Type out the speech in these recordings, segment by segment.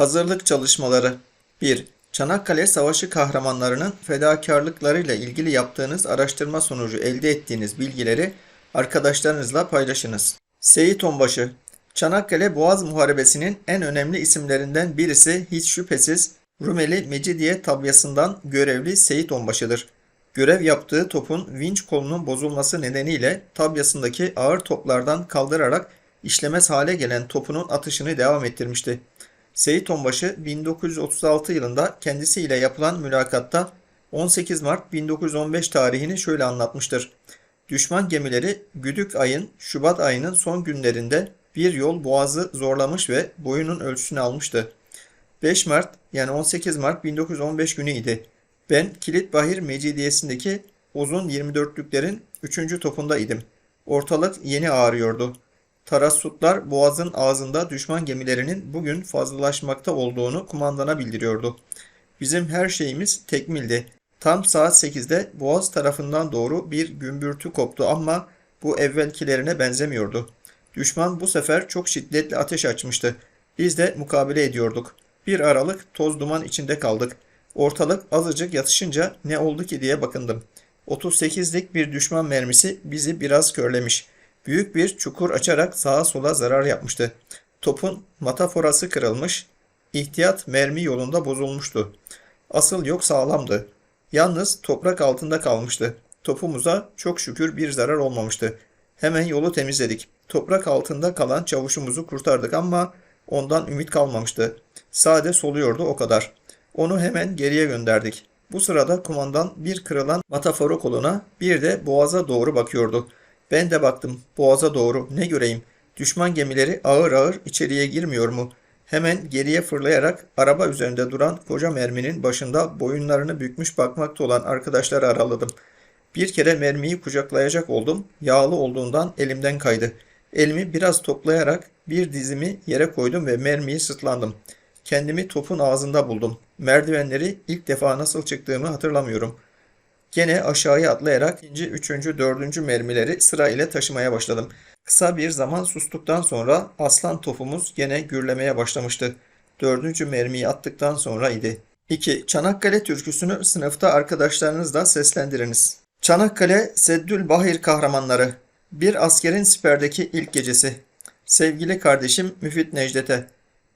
Hazırlık çalışmaları 1. Çanakkale Savaşı kahramanlarının fedakarlıklarıyla ilgili yaptığınız araştırma sonucu elde ettiğiniz bilgileri arkadaşlarınızla paylaşınız. Seyit Onbaşı Çanakkale Boğaz Muharebesi'nin en önemli isimlerinden birisi hiç şüphesiz Rumeli Mecidiye tabyasından görevli Seyit Onbaşı'dır. Görev yaptığı topun vinç kolunun bozulması nedeniyle tabyasındaki ağır toplardan kaldırarak işlemez hale gelen topunun atışını devam ettirmişti. Seyit Onbaşı 1936 yılında kendisiyle yapılan mülakatta 18 Mart 1915 tarihini şöyle anlatmıştır. Düşman gemileri Güdük ayın Şubat ayının son günlerinde bir yol boğazı zorlamış ve boyunun ölçüsünü almıştı. 5 Mart yani 18 Mart 1915 günü idi. Ben Kilitbahir Mecidiyesi'ndeki uzun 24'lüklerin 3. topunda idim. Ortalık yeni ağrıyordu. Tarassutlar boğazın ağzında düşman gemilerinin bugün fazlalaşmakta olduğunu kumandana bildiriyordu. Bizim her şeyimiz tekmildi. Tam saat 8'de boğaz tarafından doğru bir gümbürtü koptu ama bu evvelkilerine benzemiyordu. Düşman bu sefer çok şiddetli ateş açmıştı. Biz de mukabele ediyorduk. Bir aralık toz duman içinde kaldık. Ortalık azıcık yatışınca ne oldu ki diye bakındım. 38'lik bir düşman mermisi bizi biraz körlemiş. Büyük bir çukur açarak sağa sola zarar yapmıştı. Topun mataforası kırılmış, ihtiyat mermi yolunda bozulmuştu. Asıl yok sağlamdı. Yalnız toprak altında kalmıştı. Topumuza çok şükür bir zarar olmamıştı. Hemen yolu temizledik. Toprak altında kalan çavuşumuzu kurtardık ama ondan ümit kalmamıştı. Sade soluyordu o kadar. Onu hemen geriye gönderdik. Bu sırada kumandan bir kırılan mataforu koluna bir de boğaza doğru bakıyordu. Ben de baktım boğaza doğru ne göreyim. Düşman gemileri ağır ağır içeriye girmiyor mu? Hemen geriye fırlayarak araba üzerinde duran koca merminin başında boyunlarını bükmüş bakmakta olan arkadaşları araladım. Bir kere mermiyi kucaklayacak oldum. Yağlı olduğundan elimden kaydı. Elimi biraz toplayarak bir dizimi yere koydum ve mermiyi sırtlandım. Kendimi topun ağzında buldum. Merdivenleri ilk defa nasıl çıktığımı hatırlamıyorum. Gene aşağıya atlayarak ikinci, üçüncü, dördüncü mermileri sıra ile taşımaya başladım. Kısa bir zaman sustuktan sonra aslan topumuz gene gürlemeye başlamıştı. Dördüncü mermiyi attıktan sonra idi. 2. Çanakkale türküsünü sınıfta arkadaşlarınızla seslendiriniz. Çanakkale Seddül Bahir kahramanları. Bir askerin siperdeki ilk gecesi. Sevgili kardeşim Müfit Necdet'e.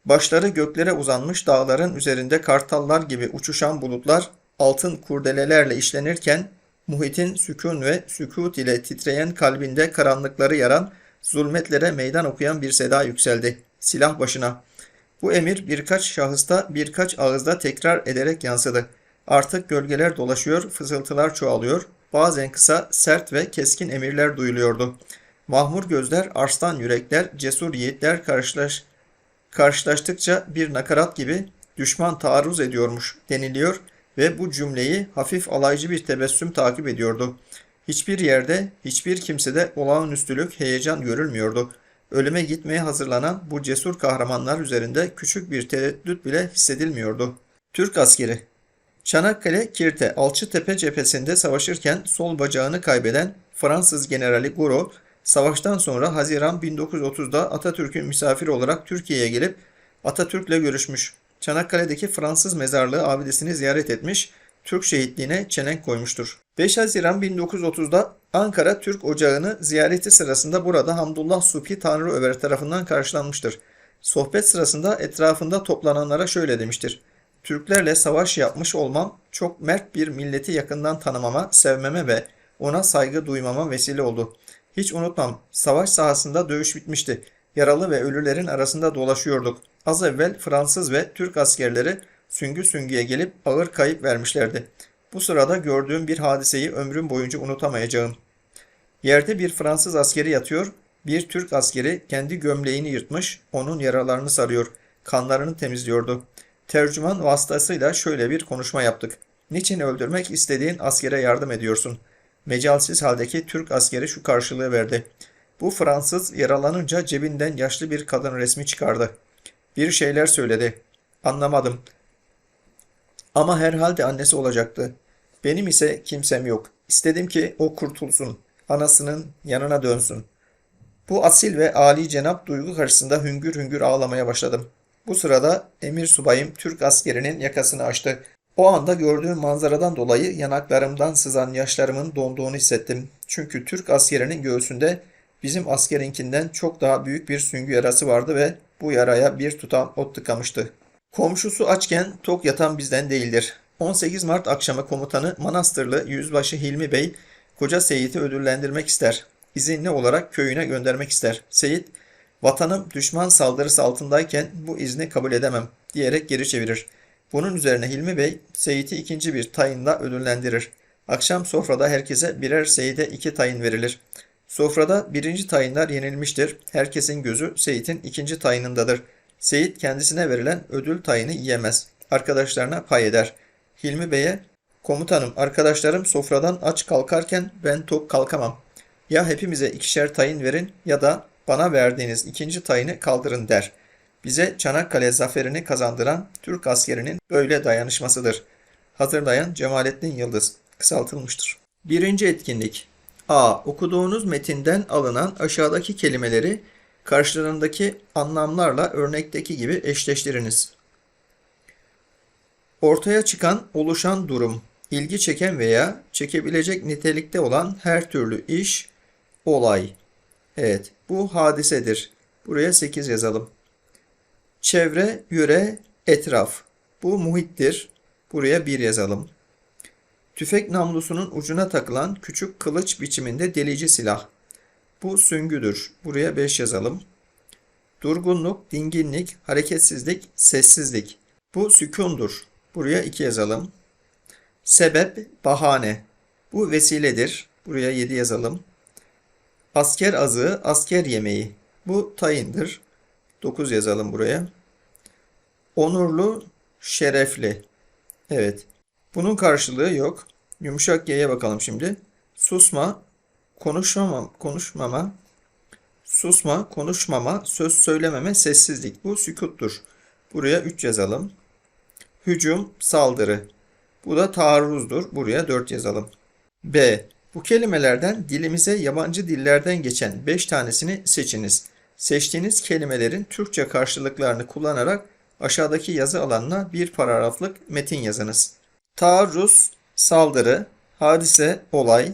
Başları göklere uzanmış dağların üzerinde kartallar gibi uçuşan bulutlar altın kurdelelerle işlenirken muhitin sükun ve sükut ile titreyen kalbinde karanlıkları yaran zulmetlere meydan okuyan bir seda yükseldi. Silah başına. Bu emir birkaç şahısta birkaç ağızda tekrar ederek yansıdı. Artık gölgeler dolaşıyor, fısıltılar çoğalıyor, bazen kısa, sert ve keskin emirler duyuluyordu. Mahmur gözler, arslan yürekler, cesur yiğitler karşılaş, karşılaştıkça bir nakarat gibi düşman taarruz ediyormuş deniliyor ve bu cümleyi hafif alaycı bir tebessüm takip ediyordu. Hiçbir yerde, hiçbir kimsede olağanüstülük, heyecan görülmüyordu. Ölüme gitmeye hazırlanan bu cesur kahramanlar üzerinde küçük bir tereddüt bile hissedilmiyordu. Türk askeri Çanakkale, Kirte, Alçıtepe cephesinde savaşırken sol bacağını kaybeden Fransız generali Gouraud, savaştan sonra Haziran 1930'da Atatürk'ün misafiri olarak Türkiye'ye gelip Atatürk'le görüşmüş. Çanakkale'deki Fransız mezarlığı abidesini ziyaret etmiş, Türk şehitliğine çelenk koymuştur. 5 Haziran 1930'da Ankara Türk Ocağı'nı ziyareti sırasında burada Hamdullah Subhi Tanrı Över tarafından karşılanmıştır. Sohbet sırasında etrafında toplananlara şöyle demiştir. Türklerle savaş yapmış olmam çok mert bir milleti yakından tanımama, sevmeme ve ona saygı duymama vesile oldu. Hiç unutmam, savaş sahasında dövüş bitmişti. Yaralı ve ölülerin arasında dolaşıyorduk. Az evvel Fransız ve Türk askerleri süngü süngüye gelip ağır kayıp vermişlerdi. Bu sırada gördüğüm bir hadiseyi ömrüm boyunca unutamayacağım. Yerde bir Fransız askeri yatıyor, bir Türk askeri kendi gömleğini yırtmış, onun yaralarını sarıyor, kanlarını temizliyordu. Tercüman vasıtasıyla şöyle bir konuşma yaptık. Niçin öldürmek istediğin askere yardım ediyorsun? Mecalsiz haldeki Türk askeri şu karşılığı verdi. Bu Fransız yaralanınca cebinden yaşlı bir kadın resmi çıkardı. Bir şeyler söyledi. Anlamadım. Ama herhalde annesi olacaktı. Benim ise kimsem yok. İstedim ki o kurtulsun. Anasının yanına dönsün. Bu asil ve âli cenap duygu karşısında hüngür hüngür ağlamaya başladım. Bu sırada emir subayım Türk askerinin yakasını açtı. O anda gördüğüm manzaradan dolayı yanaklarımdan sızan yaşlarımın donduğunu hissettim. Çünkü Türk askerinin göğsünde bizim askerinkinden çok daha büyük bir süngü yarası vardı ve bu yaraya bir tutam ot tıkamıştı. Komşusu açken tok yatan bizden değildir. 18 Mart akşamı komutanı Manastırlı Yüzbaşı Hilmi Bey, koca Seyit'i ödüllendirmek ister. İzinli olarak köyüne göndermek ister. Seyit, vatanım düşman saldırısı altındayken bu izni kabul edemem diyerek geri çevirir. Bunun üzerine Hilmi Bey, Seyit'i ikinci bir tayinla ödüllendirir. Akşam sofrada herkese birer Seyit'e iki tayin verilir. Sofrada birinci tayinler yenilmiştir. Herkesin gözü Seyit'in ikinci tayinındadır. Seyit kendisine verilen ödül tayini yiyemez. Arkadaşlarına pay eder. Hilmi Bey'e, komutanım arkadaşlarım sofradan aç kalkarken ben tok kalkamam. Ya hepimize ikişer tayin verin ya da bana verdiğiniz ikinci tayini kaldırın der. Bize Çanakkale zaferini kazandıran Türk askerinin böyle dayanışmasıdır. Hazırlayan Cemalettin Yıldız. Kısaltılmıştır. Birinci etkinlik. A. Okuduğunuz metinden alınan aşağıdaki kelimeleri karşılarındaki anlamlarla örnekteki gibi eşleştiriniz. Ortaya çıkan, oluşan durum, ilgi çeken veya çekebilecek nitelikte olan her türlü iş, olay. Evet, bu hadisedir. Buraya 8 yazalım. Çevre, yöre, etraf. Bu muhittir. Buraya 1 yazalım. Tüfek namlusunun ucuna takılan küçük kılıç biçiminde delici silah. Bu süngüdür. Buraya 5 yazalım. Durgunluk, dinginlik, hareketsizlik, sessizlik. Bu sükundur. Buraya 2 yazalım. Sebep, bahane. Bu vesiledir. Buraya 7 yazalım. Asker azığı, asker yemeği. Bu tayindir. 9 yazalım buraya. Onurlu, şerefli. Evet. Bunun karşılığı yok. Yumuşak Y'ye bakalım şimdi. Susma, konuşmama, konuşmama, susma, konuşmama, söz söylememe, sessizlik. Bu sükuttur. Buraya 3 yazalım. Hücum, saldırı. Bu da taarruzdur. Buraya 4 yazalım. B. Bu kelimelerden dilimize yabancı dillerden geçen 5 tanesini seçiniz. Seçtiğiniz kelimelerin Türkçe karşılıklarını kullanarak aşağıdaki yazı alanına bir paragraflık metin yazınız. Taarruz, saldırı, hadise, olay,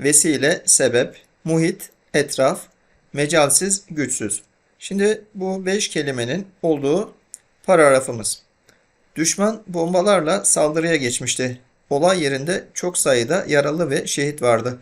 vesile, sebep, muhit, etraf, mecalsiz, güçsüz. Şimdi bu 5 kelimenin olduğu paragrafımız. Düşman bombalarla saldırıya geçmişti. Olay yerinde çok sayıda yaralı ve şehit vardı.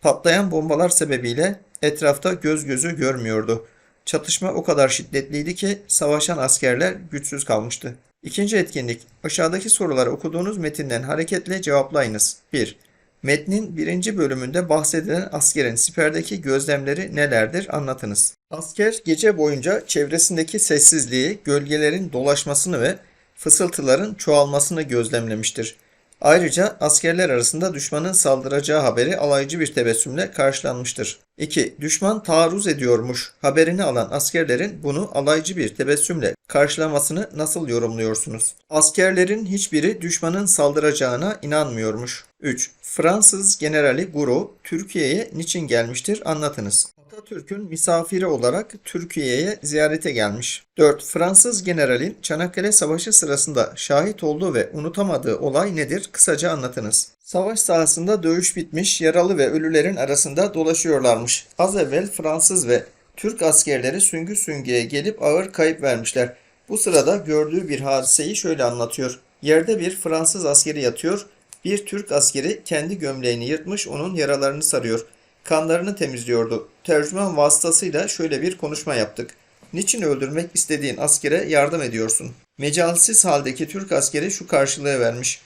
Patlayan bombalar sebebiyle etrafta göz gözü görmüyordu. Çatışma o kadar şiddetliydi ki savaşan askerler güçsüz kalmıştı. İkinci etkinlik. Aşağıdaki soruları okuduğunuz metinden hareketle cevaplayınız. 1. Metnin birinci bölümünde bahsedilen askerin siperdeki gözlemleri nelerdir anlatınız. Asker gece boyunca çevresindeki sessizliği, gölgelerin dolaşmasını ve fısıltıların çoğalmasını gözlemlemiştir. Ayrıca askerler arasında düşmanın saldıracağı haberi alaycı bir tebessümle karşılanmıştır. 2. Düşman taarruz ediyormuş haberini alan askerlerin bunu alaycı bir tebessümle karşılamasını nasıl yorumluyorsunuz? Askerlerin hiçbiri düşmanın saldıracağına inanmıyormuş. 3. Fransız generali Gouraud Türkiye'ye niçin gelmiştir anlatınız. Atatürk'ün misafiri olarak Türkiye'ye ziyarete gelmiş. 4. Fransız generalin Çanakkale Savaşı sırasında şahit olduğu ve unutamadığı olay nedir? Kısaca anlatınız. Savaş sahasında dövüş bitmiş, yaralı ve ölülerin arasında dolaşıyorlarmış. Az evvel Fransız ve Türk askerleri süngü süngüye gelip ağır kayıp vermişler. Bu sırada gördüğü bir hadiseyi şöyle anlatıyor. Yerde bir Fransız askeri yatıyor. Bir Türk askeri kendi gömleğini yırtmış onun yaralarını sarıyor. Kanlarını temizliyordu. Tercüman vasıtasıyla şöyle bir konuşma yaptık. Niçin öldürmek istediğin askere yardım ediyorsun? Mecalsiz haldeki Türk askeri şu karşılığı vermiş.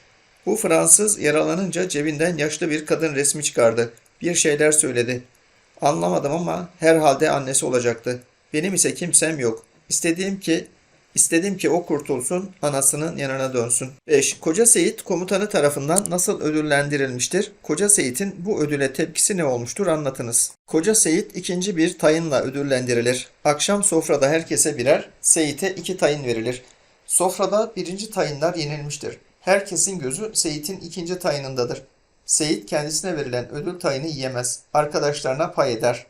Bu Fransız yaralanınca cebinden yaşlı bir kadın resmi çıkardı. Bir şeyler söyledi. Anlamadım ama herhalde annesi olacaktı. Benim ise kimsem yok. İstediğim ki İstedim ki o kurtulsun, anasının yanına dönsün. 5. Koca Seyit komutanı tarafından nasıl ödüllendirilmiştir? Koca Seyit'in bu ödüle tepkisi ne olmuştur anlatınız. Koca Seyit ikinci bir tayınla ödüllendirilir. Akşam sofrada herkese birer, Seyit'e iki tayın verilir. Sofrada birinci tayınlar yenilmiştir. Herkesin gözü Seyit'in ikinci tayınındadır. Seyit kendisine verilen ödül tayını yiyemez. Arkadaşlarına pay eder.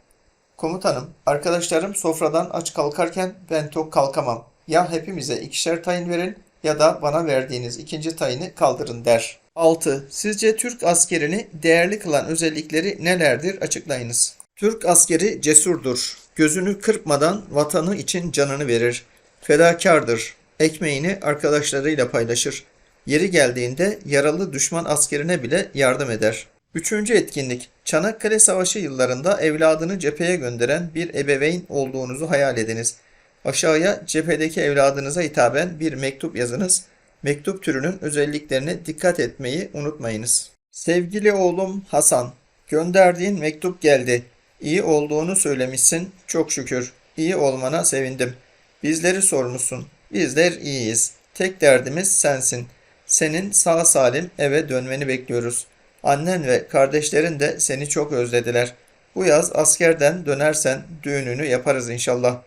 Komutanım, arkadaşlarım sofradan aç kalkarken ben tok kalkamam. Ya hepimize ikişer tayin verin ya da bana verdiğiniz ikinci tayini kaldırın der. 6. Sizce Türk askerini değerli kılan özellikleri nelerdir? Açıklayınız. Türk askeri cesurdur. Gözünü kırpmadan vatanı için canını verir. Fedakardır. Ekmeğini arkadaşlarıyla paylaşır. Yeri geldiğinde yaralı düşman askerine bile yardım eder. Üçüncü etkinlik. Çanakkale Savaşı yıllarında evladını cepheye gönderen bir ebeveyn olduğunuzu hayal ediniz. Aşağıya cephedeki evladınıza hitaben bir mektup yazınız. Mektup türünün özelliklerine dikkat etmeyi unutmayınız. Sevgili oğlum Hasan, gönderdiğin mektup geldi. İyi olduğunu söylemişsin, çok şükür. İyi olmana sevindim. Bizleri sormuşsun. Bizler iyiyiz. Tek derdimiz sensin. Senin sağ salim eve dönmeni bekliyoruz. Annen ve kardeşlerin de seni çok özlediler. Bu yaz askerden dönersen düğününü yaparız inşallah.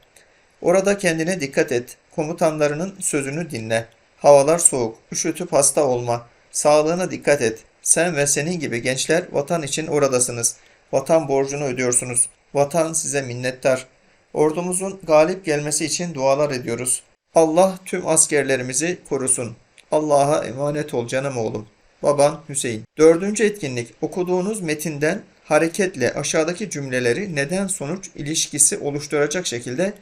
Orada kendine dikkat et. Komutanlarının sözünü dinle. Havalar soğuk. Üşütüp hasta olma. Sağlığına dikkat et. Sen ve senin gibi gençler vatan için oradasınız. Vatan borcunu ödüyorsunuz. Vatan size minnettar. Ordumuzun galip gelmesi için dualar ediyoruz. Allah tüm askerlerimizi korusun. Allah'a emanet ol canım oğlum. Baban Hüseyin. Dördüncü etkinlik. Okuduğunuz metinden hareketle aşağıdaki cümleleri neden sonuç ilişkisi oluşturacak şekilde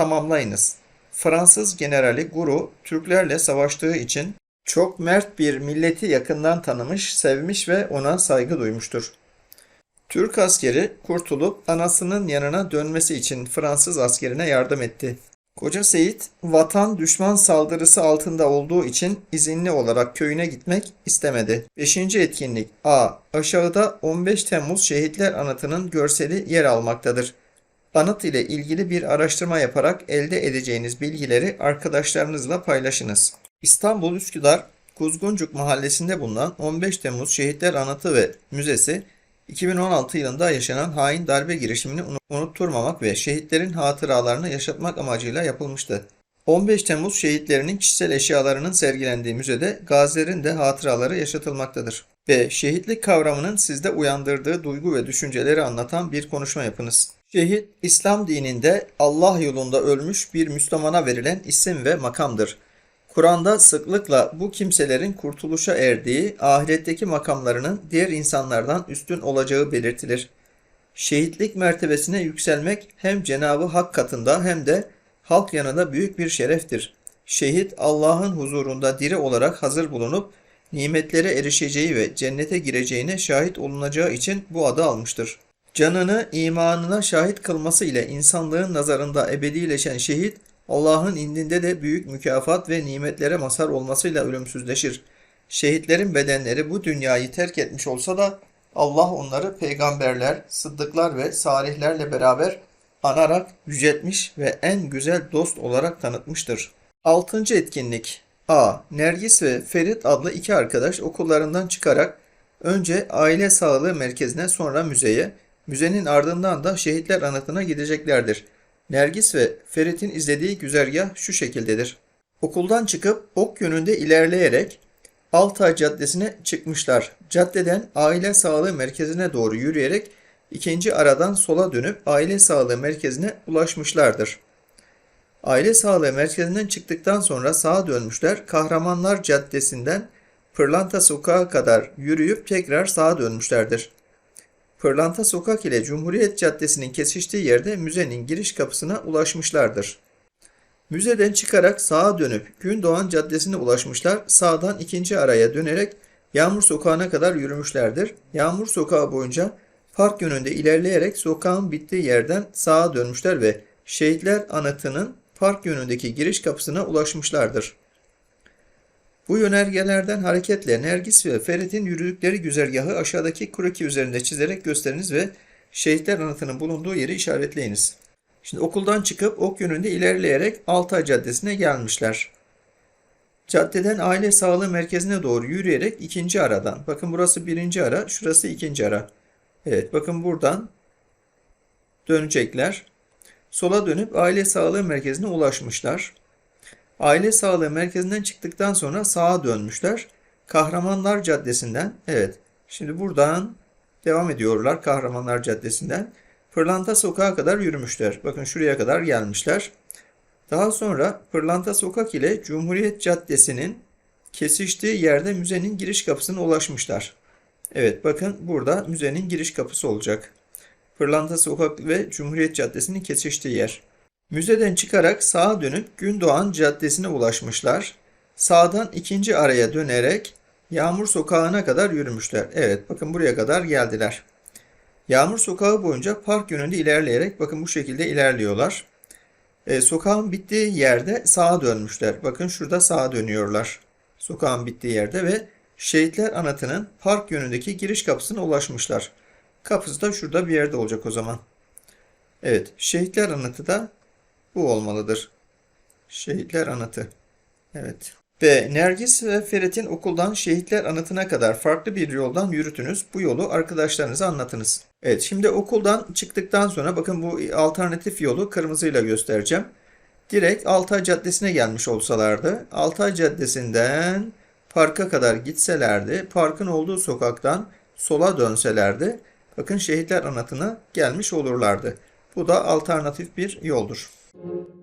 tamamlayınız. Fransız generali Guru Türklerle savaştığı için çok mert bir milleti yakından tanımış, sevmiş ve ona saygı duymuştur. Türk askeri kurtulup anasının yanına dönmesi için Fransız askerine yardım etti. Koca Seyit vatan düşman saldırısı altında olduğu için izinli olarak köyüne gitmek istemedi. 5. etkinlik A. Aşağıda 15 Temmuz Şehitler Anıtı'nın görseli yer almaktadır. Anıt ile ilgili bir araştırma yaparak elde edeceğiniz bilgileri arkadaşlarınızla paylaşınız. İstanbul Üsküdar Kuzguncuk mahallesinde bulunan 15 Temmuz Şehitler Anıtı ve Müzesi 2016 yılında yaşanan hain darbe girişimini unutturmamak ve şehitlerin hatıralarını yaşatmak amacıyla yapılmıştı. 15 Temmuz şehitlerinin kişisel eşyalarının sergilendiği müzede gazilerin de hatıraları yaşatılmaktadır. B. Şehitlik kavramının sizde uyandırdığı duygu ve düşünceleri anlatan bir konuşma yapınız. Şehit, İslam dininde Allah yolunda ölmüş bir Müslümana verilen isim ve makamdır. Kur'an'da sıklıkla bu kimselerin kurtuluşa erdiği ahiretteki makamlarının diğer insanlardan üstün olacağı belirtilir. Şehitlik mertebesine yükselmek hem Cenabı Hak katında hem de halk yanında büyük bir şereftir. Şehit Allah'ın huzurunda diri olarak hazır bulunup nimetlere erişeceği ve cennete gireceğine şahit olunacağı için bu adı almıştır. Canını imanına şahit kılması ile insanlığın nazarında ebedileşen şehit Allah'ın indinde de büyük mükafat ve nimetlere mazhar olmasıyla ölümsüzleşir. Şehitlerin bedenleri bu dünyayı terk etmiş olsa da Allah onları peygamberler, sıddıklar ve salihlerle beraber anarak yüceltmiş ve en güzel dost olarak tanıtmıştır. Altıncı etkinlik A. Nergis ve Ferit adlı iki arkadaş okullarından çıkarak önce aile sağlığı merkezine sonra müzeye, müzenin ardından da şehitler anıtına gideceklerdir. Nergis ve Ferit'in izlediği güzergah şu şekildedir. Okuldan çıkıp ok yönünde ilerleyerek Altay Caddesi'ne çıkmışlar. Caddeden aile sağlığı merkezine doğru yürüyerek ikinci aradan sola dönüp aile sağlığı merkezine ulaşmışlardır. Aile sağlığı merkezinden çıktıktan sonra sağa dönmüşler. Kahramanlar Caddesi'nden Pırlanta Sokağı kadar yürüyüp tekrar sağa dönmüşlerdir. Pırlanta Sokak ile Cumhuriyet Caddesi'nin kesiştiği yerde müzenin giriş kapısına ulaşmışlardır. Müzeden çıkarak sağa dönüp Gündoğan Caddesi'ne ulaşmışlar. Sağdan ikinci araya dönerek Yağmur Sokağı'na kadar yürümüşlerdir. Yağmur Sokağı boyunca park yönünde ilerleyerek sokağın bittiği yerden sağa dönmüşler ve Şehitler Anıtı'nın park yönündeki giriş kapısına ulaşmışlardır. Bu yönergelerden hareketle Nergis ve Ferit'in yürüdükleri güzergahı aşağıdaki kroki üzerinde çizerek gösteriniz ve şehitler anıtının bulunduğu yeri işaretleyiniz. Şimdi okuldan çıkıp ok yönünde ilerleyerek Altay Caddesi'ne gelmişler. Caddeden aile sağlığı merkezine doğru yürüyerek ikinci aradan. Bakın burası birinci ara, şurası ikinci ara. Evet bakın buradan dönecekler. Sola dönüp aile sağlığı merkezine ulaşmışlar. Aile sağlığı merkezinden çıktıktan sonra sağa dönmüşler. Kahramanlar Caddesi'nden, evet şimdi buradan devam ediyorlar Kahramanlar Caddesi'nden. Pırlanta Sokağı kadar yürümüşler. Bakın şuraya kadar gelmişler. Daha sonra Pırlanta Sokak ile Cumhuriyet Caddesi'nin kesiştiği yerde müzenin giriş kapısına ulaşmışlar. Evet bakın burada müzenin giriş kapısı olacak. Pırlanta Sokak ve Cumhuriyet Caddesi'nin kesiştiği yer. Müzeden çıkarak sağa dönüp Gündoğan Caddesi'ne ulaşmışlar. Sağdan ikinci araya dönerek Yağmur Sokağı'na kadar yürümüşler. Evet bakın buraya kadar geldiler. Yağmur Sokağı boyunca park yönünde ilerleyerek bakın bu şekilde ilerliyorlar. E, sokağın bittiği yerde sağa dönmüşler. Bakın şurada sağa dönüyorlar. Sokağın bittiği yerde ve Şehitler Anıtı'nın park yönündeki giriş kapısına ulaşmışlar. Kapısı da şurada bir yerde olacak o zaman. Evet, Şehitler Anıtı da bu olmalıdır. Şehitler Anıtı. Evet. Ve Nergis ve Ferit'in okuldan Şehitler Anıtı'na kadar farklı bir yoldan yürütünüz. Bu yolu arkadaşlarınıza anlatınız. Evet, şimdi okuldan çıktıktan sonra bakın bu alternatif yolu kırmızıyla göstereceğim. Direkt Altay Caddesi'ne gelmiş olsalardı, Altay Caddesi'nden parka kadar gitselerdi, parkın olduğu sokaktan sola dönselerdi, bakın Şehitler Anıtı'na gelmiş olurlardı. Bu da alternatif bir yoldur. Thank you.